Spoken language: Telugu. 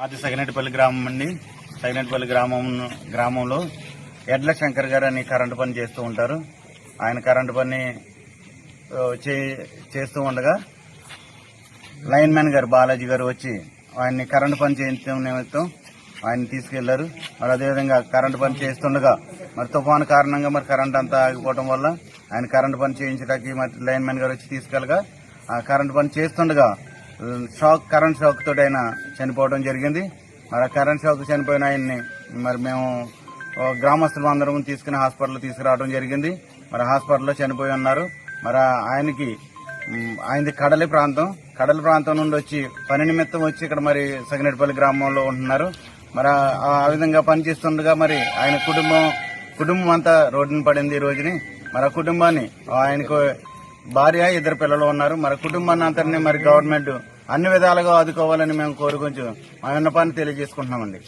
మాది సగినటిపల్లి గ్రామం అండి. సగినటిపల్లి గ్రామం గ్రామంలో ఎడ్ల శంకర్ గారు అని కరెంటు పని చేస్తూ ఉంటారు. ఆయన కరెంటు పని చే- చేస్తూ ఉండగా లైన్ మ్యాన్ గారు బాలాజీ గారు వచ్చి ఆయన్ని కరెంటు పని చేయించడం నిమిత్తం ఆయన తీసుకెళ్ళారు. మరి అదేవిధంగా కరెంటు పని చేస్తుండగా మరి తుఫాను కారణంగా మరి కరెంట్ అంతా ఆగిపోవడం వల్ల ఆయన కరెంటు పని చేయించడానికి మరి లైన్ మ్యాన్ గారు వచ్చి తీసుకెళ్ళగా ఆ కరెంటు పని చేస్తుండగా షాక్ కరెంట్ షాక్ తోటి ఆయన చనిపోవడం జరిగింది. మరి ఆ కరెంట్ షాక్ చనిపోయిన ఆయన్ని మరి మేము గ్రామస్తులు అందరం తీసుకుని హాస్పిటల్ తీసుకురావడం జరిగింది. మరి హాస్పిటల్లో చనిపోయి ఉన్నారు. మరి ఆయనకి ఆయనది కడలి ప్రాంతం. కడలి ప్రాంతం నుండి వచ్చి పని నిమిత్తం వచ్చి ఇక్కడ మరి సగినటిపల్లి గ్రామంలో ఉంటున్నారు. మరి ఆ- ఆ విధంగా పనిచేస్తుండగా మరి ఆయన కుటుంబం కుటుంబం అంతా రోడ్డున పడింది ఈ రోజుని. మరి ఆ కుటుంబాన్ని ఆయనకు భార్య ఇద్దరు పిల్లలు ఉన్నారు. మరి కుటుంబాన్ని అంతటిని మరి గవర్నమెంట్ అన్ని విధాలుగా ఆదుకోవాలని మేము కోరుకుంటూ మా విన్నపాన్ని తెలియజేసుకుంటున్నామండి.